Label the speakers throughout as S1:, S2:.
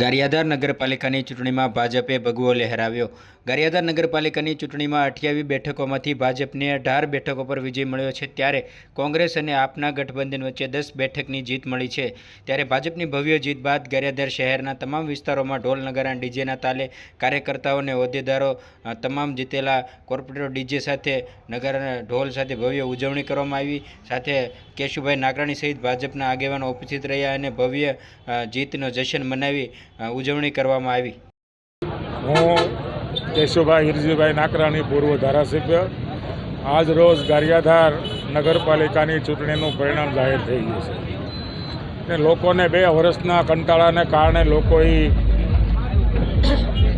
S1: ગારિયાધાર નગરપાલિકાની ચૂંટણીમાં ભાજપે ભગવો લહેરાવ્યો. ગારિયાધાર નગરપાલિકાની ચૂંટણીમાં અઠ્યાવીસ બેઠકોમાંથી ભાજપને અઢાર બેઠકો પર વિજય મળ્યો છે. ત્યારે કોંગ્રેસ અને આપના ગઠબંધન વચ્ચે દસ બેઠકની જીત મળી છે. ત્યારે ભાજપની ભવ્ય જીત બાદ ગારિયાધાર શહેરના તમામ વિસ્તારોમાં ઢોલ નગારા, ડીજેના તાલે કાર્યકર્તાઓ અને હોદ્દેદારો તમામ જીતેલા કોર્પોરેટર, ડીજે સાથે નગર ઢોલ સાથે ભવ્ય ઉજવણી કરવામાં આવી. સાથે કેશુભાઈ નાગરાણી સહિત ભાજપના આગેવાનો ઉપસ્થિત રહ્યા અને ભવ્ય જીતનો જશન મનાવી ઉજવણી કરવામાં આવી.
S2: હું કેશુભાઈ હિરજીભાઈ નાકરાણી પૂર્વ ધારાસભ્ય. આજ રોજ ગારિયાધાર નગરપાલિકાની ચૂંટણીનું પરિણામ જાહેર થઈ ગયું છે. ને લોકોને બે વર્ષના કંટાળાને કારણે લોકોએ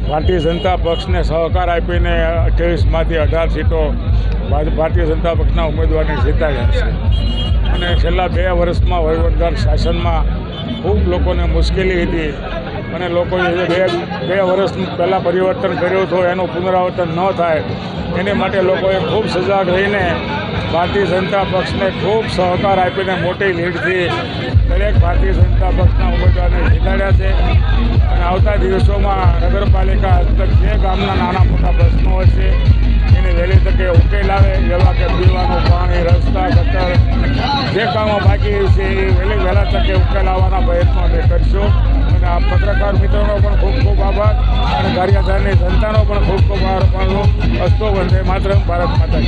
S2: ભારતીય જનતા પક્ષને સહકાર આપીને અઠ્યાવીસમાંથી અઢાર સીટો ભારતીય જનતા પક્ષના ઉમેદવારને જીતાડ્યા છે. અને છેલ્લા બે વર્ષમાં વહીવટદાર શાસનમાં ખૂબ લોકોને મુશ્કેલી હતી. અને લોકોએ જે બે બે વર્ષ પહેલાં પરિવર્તન કર્યું હતું એનું પુનરાવર્તન ન થાય. એની માટે લોકોએ ખૂબ સજાગ રહીને ભારતીય જનતા પક્ષને ખૂબ સહકાર આપીને મોટી લીડથી દરેક ભારતીય જનતા પક્ષના ઉમેદવારને જીતાડ્યા છે. અને આવતા દિવસોમાં નગરપાલિકા હસ્તક જે ગામના નાના મોટા પ્રશ્નો હશે વહેલી વહેલા તકે ઉકેલ આવવાના પ્રયત્નો અમે કરીશું. અને આ પત્રકાર મિત્રોનો પણ ખૂબ ખૂબ આભાર. અને ગારિયાધારની જનતાનો પણ ખૂબ ખૂબ આભાર અસ્તો વંદે માત્ર ભારત માતા